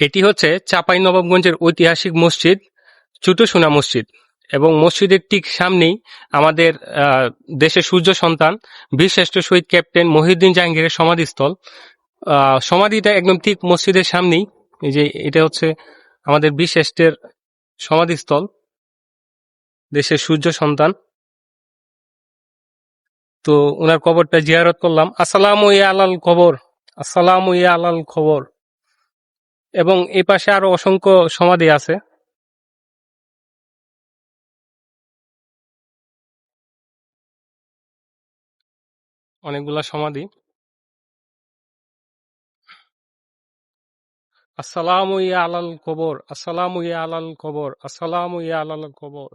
এটি হচ্ছে চাঁপাইনবাবগঞ্জের ঐতিহাসিক মসজিদ ছোট সোনা মসজিদ এবং মসজিদের ঠিক সামনেই আমাদের দেশের সূর্য সন্তান, বীরশ্রেষ্ঠ শহীদ ক্যাপ্টেন মহিউদ্দিন জাহাঙ্গীরের সমাধিস্থল। সমাধিটা একদম ঠিক মসজিদের সামনেই। এই যে এটা হচ্ছে আমাদের বীরশ্রেষ্ঠের সমাধিস্থল, দেশের সূর্য সন্তান। তো ওনার কবরটা জিয়ারত করলাম। আসসালাম ইয়া আলাল কবর, আসসালামু ইয়া আলাল খবর এবং এ পাশে আরও অসংখ্য সমাধি আছে। অনেকগুলা সমাধি আসসালাম ইয়া আলাল কবর, আসসালাম ইয়া আলাল কবর, আসসালাম ইয়া আলাল কবর